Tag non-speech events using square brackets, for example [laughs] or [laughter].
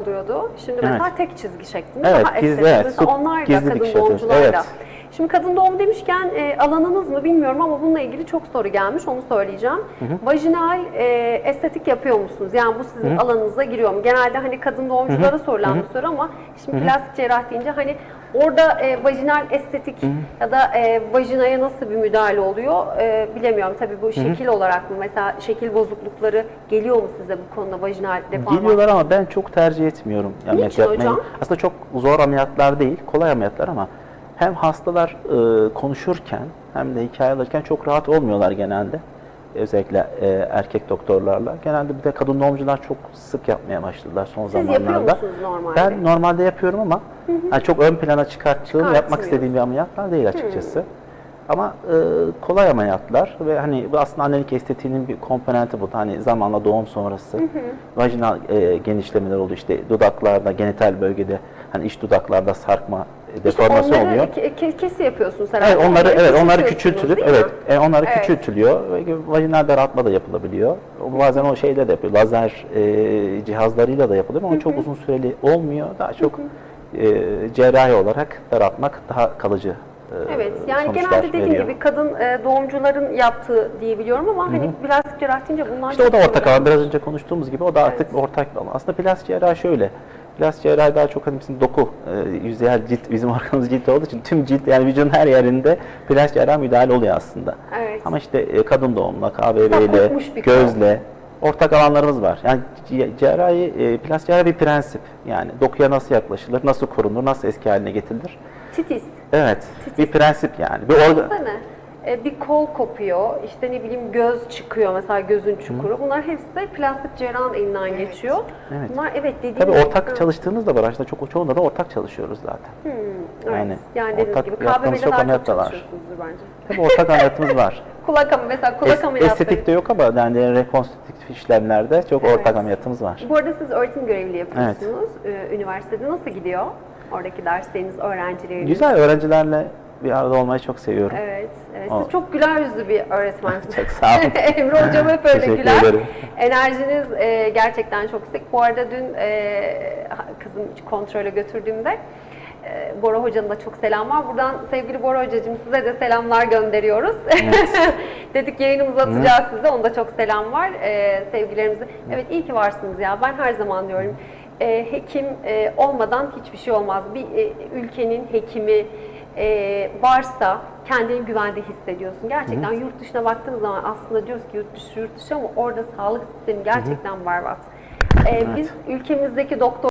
oluyordu. Şimdi Evet. mesela tek çizgi şeklinde Evet, daha estetik. evet, mesela onlar da gizli kadın dikiş yapıyoruz. doğumcularla. Evet. Şimdi kadın doğum demişken e, alanınız mı bilmiyorum ama bununla ilgili çok soru gelmiş onu söyleyeceğim. Vajinal e, estetik yapıyor musunuz? Yani bu sizin alanınıza giriyor mu? Genelde hani kadın doğumculara sorulan bir soru ama şimdi plastik cerrah deyince hani orada e, vajinal estetik ya da e, vajinaya nasıl bir müdahale oluyor e, bilemiyorum. Tabii bu şekil olarak mı? Mesela şekil bozuklukları geliyor mu size bu konuda vajinal deformasyon? Geliyorlar ama ben çok tercih etmiyorum ameliyat Niçin hocam? Aslında çok zor ameliyatlar değil, kolay ameliyatlar ama hem hastalar e, konuşurken hem de hikaye alırken çok rahat olmuyorlar genelde. Özellikle e, erkek doktorlarla. Genelde bir de kadın doğumcular çok sık yapmaya başladılar son Siz yapıyor zamanlarda. musunuz normalde? Ben normalde yapıyorum ama yani çok ön plana çıkarttığım, yapmak istediğim bir ameliyatlar değil açıkçası. Ama e, kolay ameliyatlar ve hani bu aslında annelik estetiğinin bir komponenti bu. Hani zamanla doğum sonrası vajinal e, genişlemeler oluyor. İşte dudaklarda, genital bölgede hani iç dudaklarda sarkma, deformasyon onları oluyor. ke- ke- kesi yapıyorsunuz herhalde. Evet, onları evet onları küçültülüp evet e, onları Evet. küçültülüyor vajinal daraltma da yapılabiliyor. Bazen o şeyle de yapıyor. Lazer e, cihazlarıyla da yapılıyor ama çok uzun süreli olmuyor. Daha çok e, cerrahi olarak daraltmak daha kalıcı e, Evet yani genelde dediğim veriyor. gibi kadın e, doğumcuların yaptığı diye biliyorum ama hani plastik cerrah deyince bunlar İşte o da ortak alan. Biraz önce konuştuğumuz gibi o da artık ortak bir alan. Aslında plastik cerrahi şöyle. Plastik cerrahi daha çok hani bizim doku, e, yüzeyel cilt, bizim [laughs] arkamız cilt olduğu için tüm cilt yani vücudun her yerinde plastik cerrahi müdahale oluyor aslında. Evet. Ama işte e, kadın doğumla, KBV ile, gözle ortak alanlarımız var. Yani cerrahi, e, plastik cerrahi bir prensip. Yani dokuya nasıl yaklaşılır, nasıl korunur, nasıl eski haline getirilir. Titiz. Evet, bir prensip yani. Bir organ, e, bir kol kopuyor, işte ne bileyim göz çıkıyor mesela gözün çukuru. Bunlar hepsi de plastik cerrahın elinden geçiyor. Evet. Bunlar evet dediğim Tabii gibi- ortak çalıştığımız da var. Aslında çok çoğunda da ortak çalışıyoruz zaten. Hmm, evet. Yani Yani, dediğiniz ortak gibi yaptığımız KBB'de çok ameliyat da var. bence. Tabii ortak ameliyatımız var. [laughs] Kulak am mesela kulak Es- ameliyatları. estetik de yok ama yani rekonstrüktif işlemlerde çok Evet. ortak ameliyatımız var. Bu arada siz öğretim görevli yapıyorsunuz. Ee, üniversitede nasıl gidiyor? Oradaki dersleriniz, öğrencileriniz. Güzel öğrencilerle bir arada olmayı çok seviyorum. Evet, evet. Siz çok güler yüzlü bir öğretmensiniz. Çok sağ olun. [laughs] Emre Hocam hep öyle Teşekkür güler. ederim. Enerjiniz e, gerçekten çok yüksek. Bu arada dün e, kızım kontrole götürdüğümde e, Bora Hoca'nın da çok selam var. Buradan sevgili Bora Hocacığım size de selamlar gönderiyoruz. [laughs] Dedik yayınımızı atacağız size. Onda çok selam var. E, sevgilerimizi. Evet iyi ki varsınız ya. Ben her zaman diyorum. E, hekim e, olmadan hiçbir şey olmaz. Bir e, ülkenin hekimi, e, varsa kendini güvende hissediyorsun. Gerçekten yurt dışına baktığımız zaman aslında diyoruz ki yurt dışı yurt dışı ama orada sağlık sistemi gerçekten berbat. E, Biz ülkemizdeki doktor